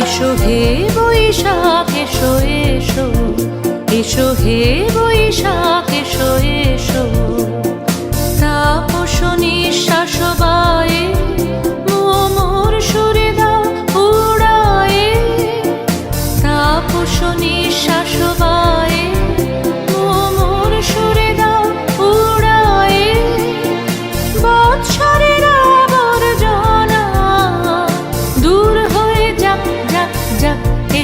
এসো হে বৈশাখ, এসো এসো। এসো হে বৈশাখ, এসো এসো। তাপস নিঃশ্বাস বায়ে মোর সুরে দাও উড়ায়ে। তাপস